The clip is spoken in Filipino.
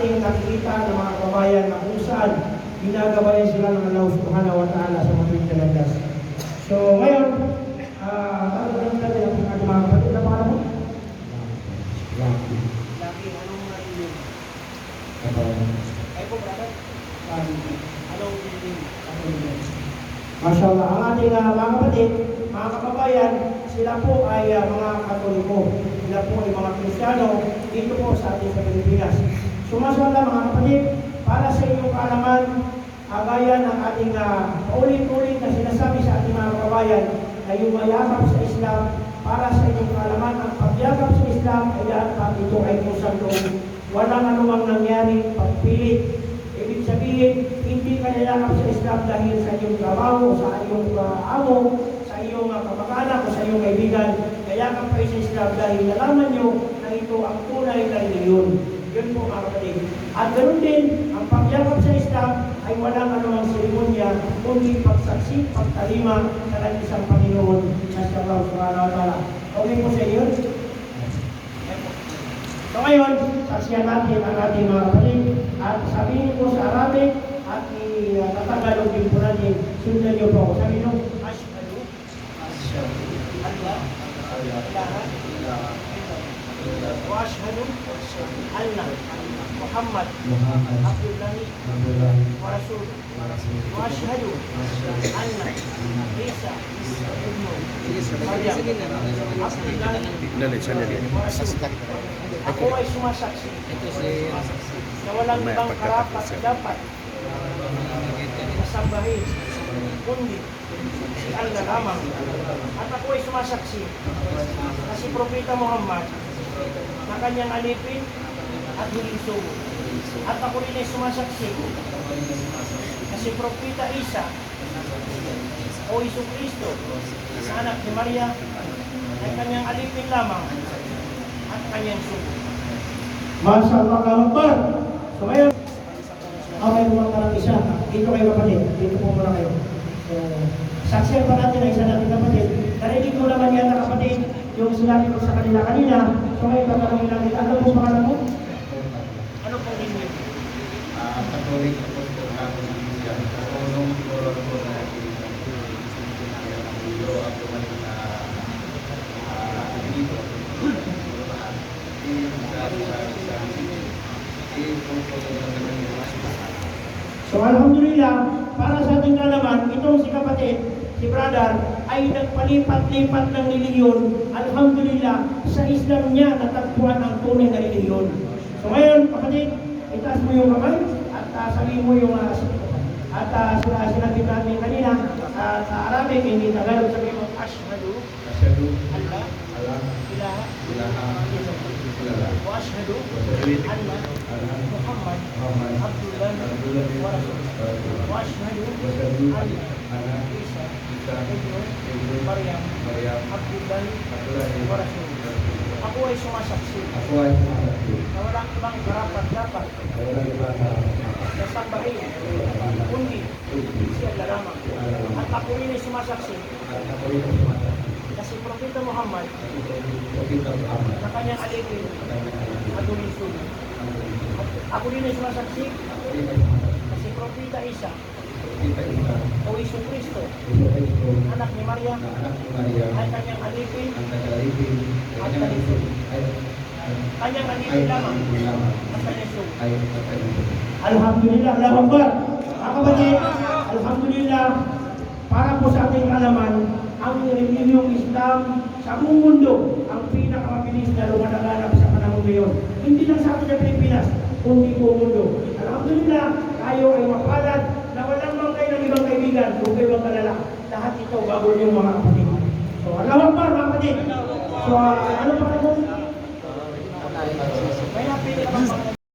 ating nakikita ng mga kabayan na kung saan ginagabayan sila ng Allah subhanahu wa ta'ala sa mga talagas. So ngayon, ah, uh, ano natin ang ating mga kapatid na pangalan mo? Lucky. Lagi, anong narinig? Kabayan. Ay po, brother? Anong narinig? Mashallah, ang ating uh, mga kapatid, mga kababayan, sila po ay ah, mga katoliko. Sila po ay mga kristyano dito po sa ating sa Pilipinas. So mashallah mga kapatid, para sa inyong kaalaman, uh, gaya ng ating uh, paulit-ulit na sinasabi sa ating mga kababayan na yung mayakap sa Islam, para sa inyong kaalaman, ang pagyakap sa Islam ay at ito ay kusang loob. Walang anumang nangyari pagpilit Ibig sabihin, hindi ka nilakap sa Islam dahil sa iyong trabaho, sa iyong uh, amo, sa iyong uh, kamag-anak o sa iyong kaibigan. Kaya ka pa sa Islam dahil nalaman nyo na ito ang tunay na reliyon. Yun po mga kapatid. At ganoon din, ang pagyakap sa Islam ay walang anumang seremonya, kundi pagsaksi, pagtalima sa isang Panginoon na sa Allah subhanahu wa ta'ala. Okay po sa iyo? So ngayon, saksiyan natin ang ating mga kapatid at sabihin po sa Arabic at i-tatagalog din po natin. Sundan niyo po ako. Sabi niyo, Ashhadu an la ilaha wa ashhadu anna Muhammad Muhammad. Abdullahi Abdullah. wa Rasul wa ashhadu anna Isa ibnu Maryam Abdullahi Dali, sandali. wa Rasul Ako ay sumasaksi na walang Mamaya, ibang pagkatapos karapat yan. dapat masambahin kundi si Allah lamang. At ako ay sumasaksi na si Propeta Muhammad na kanyang alipin at huling sugo. At ako rin ay sumasaksi na si Propeta Isa o Iso Kristo sa anak ni Maria ay kanyang alipin lamang at kanyang sugo. Masyaallah Akbar. So ngayon, Okay, kumanta ng isa. Dito kayo kapatid. Dito po muna kayo. Saksiyan pa natin ang isa natin kapatid. Narinig ko naman yata kapatid yung sinabi ko sa kanila kanina. So ngayon, tatanungin natin. Ano po pangalan mo? Ano pong ninyo? Ah, Katolik ako po ako ng Islam. Katulong siguro po na Dito ako man na ah, dito. Di sa sa sa Di po po ng So Alhamdulillah, para sa ating kalaman, itong si kapatid, si brother, ay nagpalipat-lipat ng reliyon. Alhamdulillah, sa Islam niya natagpuan ang tunay na reliyon. So ngayon, kapatid, itaas mo yung kamay at uh, sabihin mo yung uh, at uh, sila sinabi natin kanina uh, sa Arabic, hindi Tagalog, sabihin mo, Ashhadu Asyadu an la Allah ilaha ilaha illallah wa Isa Isa ibnu Ibnu Maryam Maryam Abdullah Abdullah wa Rasul. Ako ay sumasaksi Ako ay sumasaksi na walang ibang karapat dapat Wala ibang na sambahin kundi si Allah lamang. At ako rin ay sumasaksi At ako rin ang sumasaksi na si Propeta Muhammad. Kita Muhammad. Na kanyang alipin at huling sugo. Ako rin ay sumasaksi Ako rin ang sumasaksi na si Propeta Isa. Kita Isa o Iso Kristo, Iso Kristo anak ni Maria, na anak ni Maria ay kanyang alipin, ang tagalipin At kanyang alipin. ay kanyang ay alipin lamang alipin lamang at kanyang sugo. ay tagalipin Alhamdulillah, Allah Akbar. Mga kapatid, Alhamdulillah, para po sa ating kalaman, ang reliyong Islam sa buong mundo, ang pinakamabilis na lumalaganap sa panahon ngayon. Hindi lang sa atin Pilipinas, kundi buong mundo. Alhamdulillah, tayo ay mapalad na walang bangkay ng ibang kaibigan, kung kayo ang kalala. Lahat ito bago yung mga kapatid. So, Allah Akbar, mga kapatid. So, ano pa mo? May napili ka?